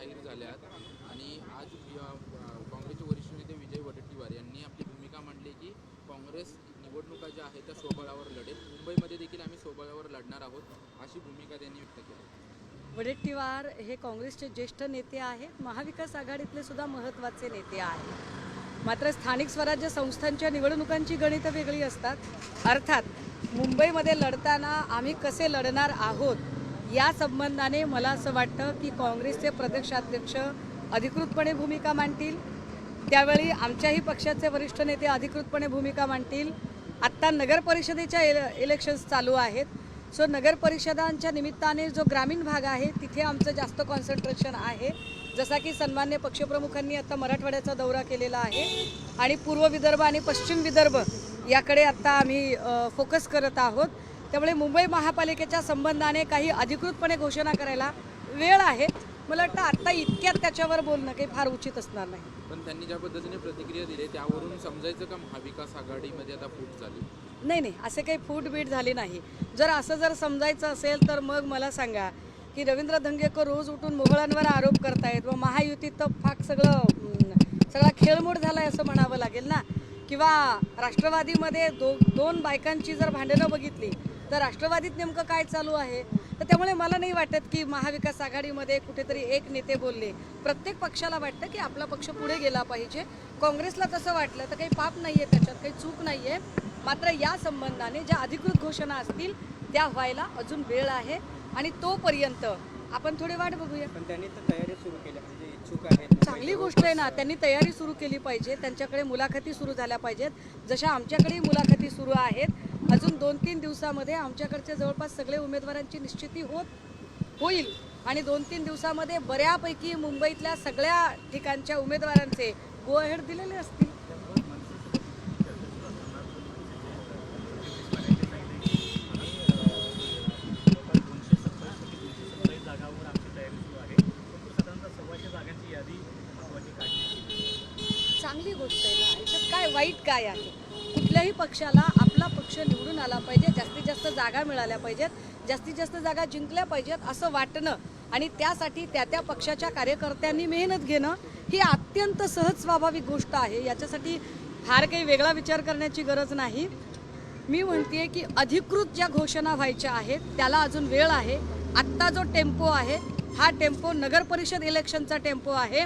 जाहीर झाल्यात. आणि आज काँग्रेसचे वरिष्ठ नेते विजय वडेट्टीवार यांनी आपली भूमिका मांडली की काँग्रेस निवडणुका ज्या आहेत त्या स्वबळावर लढेल. मुंबईमध्ये देखील आम्ही स्वबळावर लढणार आहोत अशी भूमिका त्यांनी व्यक्त केली. वडेट्टीवार हे काँग्रेसचे ज्येष्ठ नेते आहेत. महाविकास आघाडीतले सुद्धा महत्त्वाचे नेते आहेत. मात्र स्थानिक स्वराज्य संस्थांच्या निवडणुकांची गणितं वेगळी असतात. अर्थात मुंबईमध्ये लढताना आम्ही कसे लढणार आहोत या संबंधाने मला असं वाटतं की काँग्रेसचे प्रदेशाध्यक्ष अधिकृतपणे भूमिका मांडतील. त्यावेळी आमच्याही पक्षाचे वरिष्ठ नेते अधिकृतपणे भूमिका मांडतील. आत्ता नगर परिषदेच्या इले इलेक्शन्स चालू आहेत. सो नगर परिषदांच्या निमित्ताने जो ग्रामीण भाग आहे तिथे आमचं जास्त कॉन्सन्ट्रेशन आहे. जसा की सन्मान्य पक्षप्रमुखांनी आता मराठवाड्याचा दौरा केलेला आहे. आणि पूर्व विदर्भ आणि पश्चिम विदर्भ याकडे आत्ता आम्ही फोकस करत आहोत. त्यामुळे मुंबई महापालिकेच्या संबंधाने काही अधिकृतपणे घोषणा करायला वेळ आहे. मला वाटतं आत्ता इतक्यात त्याच्यावर बोलणं काही फार उचित असणार नाही. पण त्यांनी ज्या पद्धतीने प्रतिक्रिया दिली त्यावरून समजायचं का महाविकास आघाडीमध्ये आता फूट झाली नाही नाही. असे काही फूट बीट झाली नाही. जर असं जर समजायचं असेल तर मग मला सांगा की रवींद्र धंगेकर रोज उठून मोहळांवर आरोप करतायत व महायुतीत तर फाक सगळं सगळा खेळमोड झालाय असं म्हणावं लागेल ना? किंवा राष्ट्रवादीमध्ये दो दोन बायकांची जर भांडणं बघितली तर राष्ट्रवादीत नेमकं काय चालू आहे? तर त्यामुळे मला नाही वाटत की महाविकास आघाडीमध्ये कुठेतरी एक नेते बोलले. प्रत्येक पक्षाला वाटतं की आपला पक्ष पुढे गेला पाहिजे. काँग्रेसला तसं वाटलं तर काही पाप नाही आहे त्याच्यात काही चूक नाही आहे मात्र या संबंधाने ज्या अधिकृत घोषणा असतील त्या व्हायला अजून वेळ आहे आणि तोपर्यंत आपण थोडी वाट बघूया. पण त्यांनी तर तयारी सुरू केली म्हणजे इच्छुक आहेत चांगली गोष्ट आहे ना त्यांनी तयारी सुरू केली पाहिजे. त्यांच्याकडे मुलाखती सुरू झाल्या पाहिजेत. जशा आमच्याकडेही मुलाखती सुरू आहेत अजून दोन तीन दिवसामध्ये आमच्याकडचे जवळपास सगळे उमेदवारांची निश्चिती होत होईल. आणि दोन तीन दिवसामध्ये बऱ्यापैकी मुंबईतल्या सगळ्या ठिकाणच्या उमेदवारांचे गो अहेड दिलेले असतील. चांगली गोष्ट आहे ना. याच्यात काय वाईट काय आहे? कुठल्याही पक्षाला आपला पक्ष निवडून आला पाहिजे जास्तीत जास्त जागा मिळाल्या पाहिजेत जास्तीत जास्त जागा जिंकल्या पाहिजेत असं वाटणं आणि त्यासाठी त्या त्या पक्षाच्या कार्यकर्त्यांनी मेहनत घेणं ही अत्यंत सहज स्वाभाविक गोष्ट आहे. याच्यासाठी फार काही वेगळा विचार करण्याची गरज नाही. मी म्हणते की अधिकृत ज्या घोषणा व्हायच्या आहेत त्याला अजून वेळ आहे. आत्ता जो टेम्पो आहे हा टेम्पो नगर परिषद इलेक्शनचा टेम्पो आहे.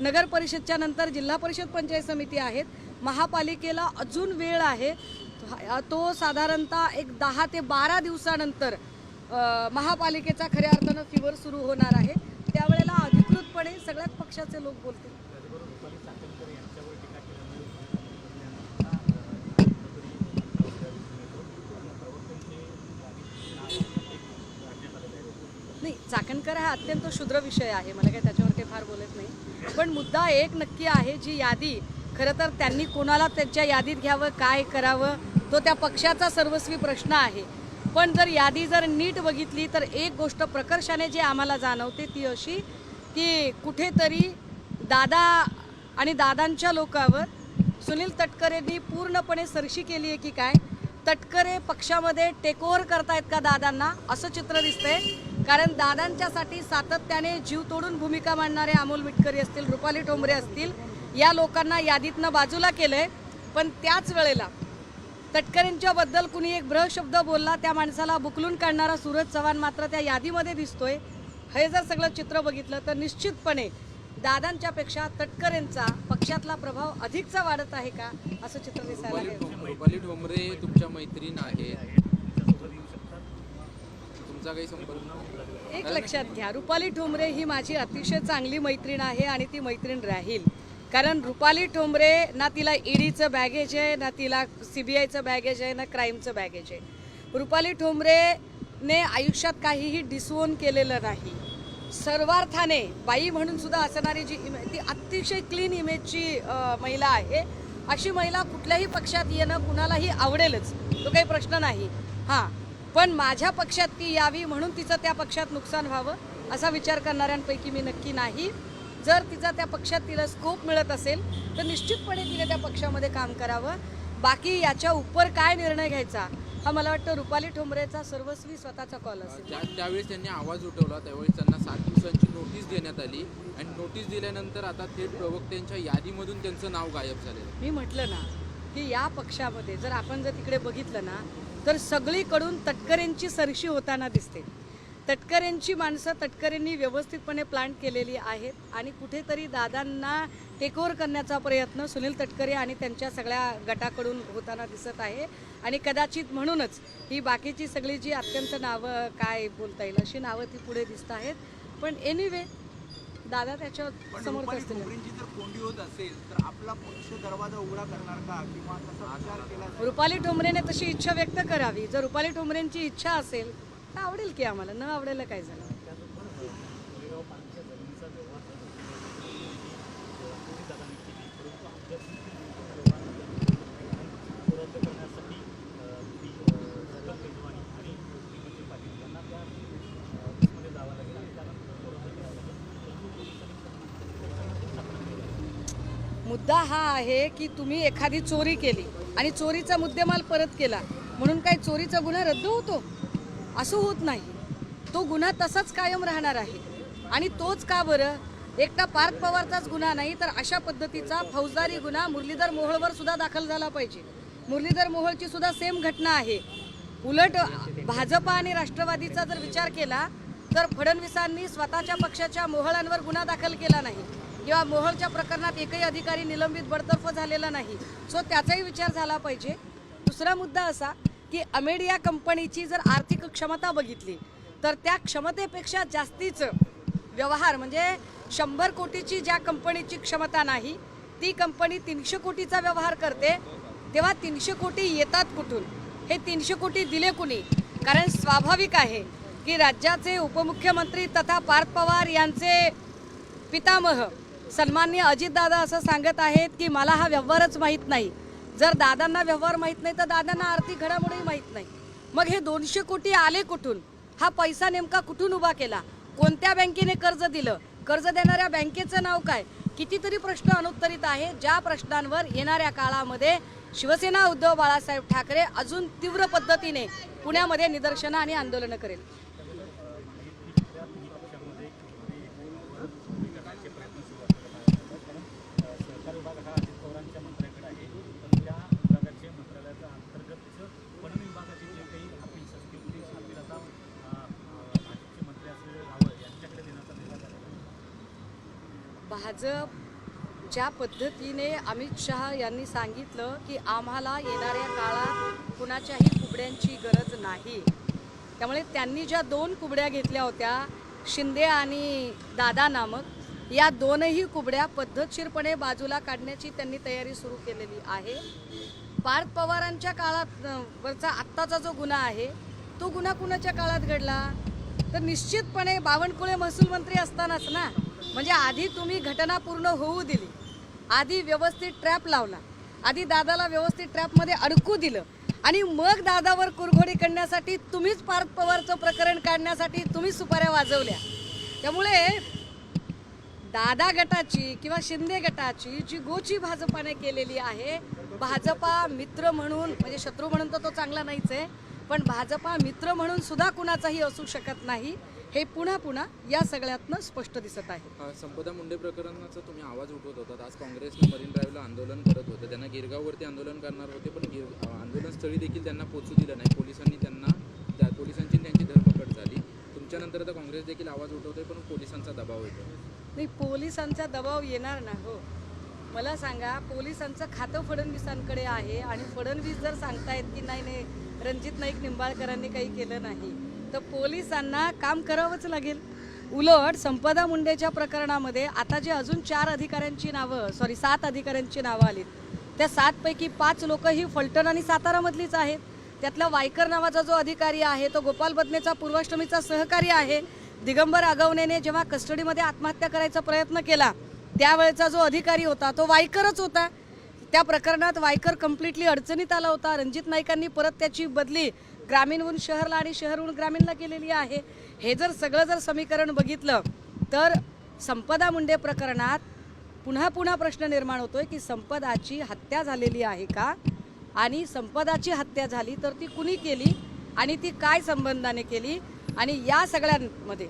नगर परिषदच्या नंतर जिल्हा परिषद पंचायत समिती आहेत. महापालिकेला अजून वेळ आहे. तो साधारणतः एक दहा ते बारा दिवसानंतर महापालिकेचा खऱ्या अर्थानं फिवर सुरू होणार आहे. त्यावेळेला अधिकृतपणे सगळ्याच पक्षाचे लोक बोलतील. नाही चाकणकर हा अत्यंत शुद्र विषय आहे. मला काही त्याच्यावर काही फार बोलत नाही. पण मुद्दा एक नक्की आहे जी यादी खरं तर त्यांनी कोणाला त्यांच्या यादीत घ्यावं काय करावं तो त्या पक्षाचा सर्वस्वी प्रश्न आहे. पण जर यादी जर नीट बघितली तर एक गोष्ट प्रकर्षाने जी आम्हाला जाणवते ती अशी की कुठेतरी दादा आणि दादांच्या लोकावर सुनील तटकरेंनी पूर्णपणे सरशी केली आहे की काय? तटकरे पक्षामध्ये टेकओव्हर करतायत का दादांना? असं चित्र दिसतंय. कारण दादांच्यासाठी सातत्याने जीव तोडून भूमिका मांडणारे अमोल मिटकरी असतील रुपाली ठोंबरे असतील या लोकांना यादीतनं बाजूला केलंय. पण त्याच वेळेला तटकरेंच्या बद्दल कुणी एक ब्रह शब्द बोलला त्या माणसाला बुकलून काढणारा सूरज चव्हाण मात्र त्या यादीमध्ये दिसतोय. हे जर सगळं चित्र बघितलं तर निश्चितपणे दादांच्या पेक्षा तटकरेंचा पक्षातला प्रभाव अधिकचा वाढत आहे का असं चित्र दिसायला तुमच्या मैत्रीण आहे? एक लक्षात घ्या रुपाली ठोंबरे ही माझी अतिशय चांगली मैत्रीण आहे आणि ती मैत्रीण राहील. कारण रुपाली ठोंबरे ना तिला ईडीचं बॅगेज आहे ना तिला सी बी आयचं बॅगेज आहे ना क्राईमचं बॅगेज आहे. रुपाली ठोंबरेने आयुष्यात काहीही डिसओन केलेलं नाही. सर्वार्थाने बाई म्हणून सुद्धा असणारी जी इमे ती अतिशय क्लीन इमेजची महिला आहे. अशी महिला कुठल्याही पक्षात येणं कुणालाही आवडेलच. तो काही प्रश्न नाही. हां. पण माझ्या पक्षात ती यावी म्हणून तिचं त्या पक्षात नुकसान व्हावं असा विचार करणाऱ्यांपैकी मी नक्की नाही. जर तिचा त्या पक्षात तिला स्कोप मिळत असेल तर निश्चितपणे तिने त्या पक्षामध्ये काम करावं. बाकी याच्या उपर काय निर्णय घ्यायचा हा मला वाटतं रुपाली ठोंबरेचा सर्वस्वी स्वतःचा कॉल असेल. त्यावेळेस त्यांनी आवाज उठवला त्यावेळेस त्यांना सात दिवसांची नोटीस देण्यात आली. आणि नोटीस दिल्यानंतर आता थेट प्रवक्त्यांच्या यादीमधून त्यांचं नाव गायब झालेलं मी म्हटलं ना की या पक्षामध्ये जर आपण जर तिकडे बघितलं ना तर सगळीकडून तटकरेंची सरशी होताना दिसते. तटकरेंची माणसं तटकरेंनी व्यवस्थितपणे प्लांट केलेली आहेत आणि कुठेतरी दादांना टेकओव्हर करण्याचा प्रयत्न सुनील तटकरे आणि त्यांच्या सगळ्या गटाकडून होताना दिसत आहे. आणि कदाचित म्हणूनच ही बाकीची सगळी जी अत्यंत नावं काय बोलता येईल अशी नावं ती पुढे दिसत आहेत. पण एनिवे दादा त्याच्या जाईल? रुपाली ठोंबरेने तशी इच्छा व्यक्त करावी. जर रुपाली ठोंबरेंची इच्छा असेल तर आवडेल की आम्हाला? न आवडेल काय झालं? मुद्दा हा आहे की तुम्ही एखादी चोरी केली आणि चोरीचा मुद्देमाल परत केला. म्हणून काय चोरीचा गुन्हा रद्द होतो? असं होत नाही. तो गुन्हा तसाच कायम राहणार आहे. आणि तोच का बरं? एकटा पार्थ पवारचाच गुन्हा नाही तर अशा पद्धतीचा फौजदारी गुन्हा मुरलीधर मोहोळवर सुद्धा दाखल झाला पाहिजे. मुरलीधर मोहोळची सुद्धा सेम घटना आहे. उलट भाजपा आणि राष्ट्रवादीचा जर विचार केला तर फडणवीसांनी स्वतःच्या पक्षाच्या मोहळांवर गुन्हा दाखल केला नाही. किंवा मोहळच्या प्रकरणात एकही अधिकारी निलंबित बडतर्फ झालेला नाही. सो त्याचाही विचार झाला पाहिजे. दुसरा मुद्दा असा की अमेडिया कंपनीची जर आर्थिक क्षमता बघितली तर त्या क्षमतेपेक्षा जास्तीचं व्यवहार म्हणजे शंभर कोटीची ज्या कंपनीची क्षमता नाही ती कंपनी तीनशे कोटीचा व्यवहार करते. तेव्हा तीनशे कोटी येतात कुठून? हे तीनशे कोटी दिले कुणी? कारण स्वाभाविक आहे की राज्याचे उपमुख्यमंत्री तथा पार्थ पवार यांचे पितामह सन्माननीय अजितदादा असं सांगत आहेत की मला हा व्यवहारच माहीत नाही. जर दादांना व्यवहार माहीत नाही तर दादांना आर्थिक घडामोडी माहीत नाही. मग हे दोनशे कोटी आले कुठून? हा पैसा नेमका कुठून उभा केला? कोणत्या बँकेने कर्ज दिलं? कर्ज देणाऱ्या बँकेचं नाव काय? कितीतरी प्रश्न अनुत्तरित आहे. ज्या प्रश्नांवर येणाऱ्या काळामध्ये शिवसेना उद्धव बाळासाहेब ठाकरे अजून तीव्र पद्धतीने पुण्यामध्ये निदर्शनं आणि आंदोलनं करेल. भाजप ज्या पद्धतीने अमित शहा यांनी सांगितलं की आम्हाला येणाऱ्या काळात कुणाच्याही कुबड्यांची गरज नाही. त्यामुळे त्यांनी ज्या दोन कुबड्या घेतल्या होत्या शिंदे आणि दादा नामक या दोनही कुबड्या पद्धतशीरपणे बाजूला काढण्याची त्यांनी तयारी सुरू केलेली आहे. पार्थ पवारांच्या काळात वरचा आत्ताचा जो गुन्हा आहे तो गुन्हा कुणाच्या काळात घडला? तर निश्चितपणे बावनकुळे महसूल मंत्री असतानाच ना? म्हणजे आधी तुम्ही घटना पूर्ण होऊ दिली. आधी व्यवस्थित ट्रॅप लावला. आधी दादाला व्यवस्थित ट्रॅपमध्ये अडकू दिलं. आणि मग दादावर कुरघोडी करण्यासाठी तुम्हीच पार्थ पवारचं प्रकरण काढण्यासाठी तुम्हीच सुपाऱ्या वाजवल्या. त्यामुळे दादा गटाची किंवा शिंदे गटाची जी गोची भाजपाने केलेली आहे भाजपा मित्र म्हणून म्हणजे शत्रू म्हणून तर तो चांगला नाहीच आहे पण भाजपा मित्र म्हणून सुद्धा कुणाचाही असू शकत नाही. हे पुन्हा पुन्हा या सगळ्यातनं स्पष्ट दिसत आहे. संपदा मुंडे प्रकरणाचा तुम्ही आवाज उठवत होतात. आज काँग्रेसने मरीन ड्राईव्हला आंदोलन करत होतं. त्यांना गिरगाववरती आंदोलन करणार होते पण गिर आंदोलनस्थळी देखील त्यांना पोचू दिलं नाही. पोलिसांनी त्यांना त्या पोलिसांची त्यांची धरपकड झाली. तुमच्यानंतर आता काँग्रेस देखील आवाज उठवतोय पण पोलिसांचा दबाव येतो. नाही पोलिसांचा दबाव येणार ना हो. मला सांगा पोलिसांचं खातं फडणवीसांकडे आहे आणि फडणवीस जर सांगतायत की नाही नाही रणजित नाईक निंबाळकरांनी काही केलं नाही तर पोलिसांना काम करावंच लागेल. उलट संपदा मुंडेच्या प्रकरणामध्ये आता जे अजून चार अधिकाऱ्यांची नावं सॉरी सात अधिकाऱ्यांची नावं आलीत त्या सातपैकी पाच लोक ही फलटण आणि सातारामधलीच आहेत. त्यातला वायकर नावाचा जो अधिकारी आहे तो गोपाल बदनेचा पूर्वाष्टमीचा सहकारी आहे. दिगंबर आगवणेने जेव्हा कस्टडीमध्ये आत्महत्या करायचा प्रयत्न केला त्यावेळेचा जो अधिकारी होता तो वायकरच होता. त्या प्रकरणात वायकर कम्प्लिटली अडचणीत आला होता. रणजित नाईकांनी परत त्याची बदली ग्रामीणहून शहरला आणि शहरहून ग्रामीणला केलेली आहे. हे जर सगळं जर समीकरण बघितलं तर संपदा मुंडे प्रकरणात पुन्हा पुन्हा प्रश्न निर्माण होतोय की संपदाची हत्या झालेली आहे का? आणि संपदाची हत्या झाली तर ती कुणी केली आणि ती काय संबंधाने केली? आणि या सगळ्यांमध्ये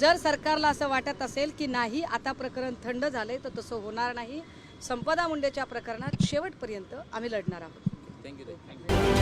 जर सरकारला असं वाटत असेल की नाही आता प्रकरण थंड झालंय तर तसं होणार नाही. संपदा मुंडेच्या प्रकरणात शेवटपर्यंत आम्ही लढणार आहोत. Thank you thank you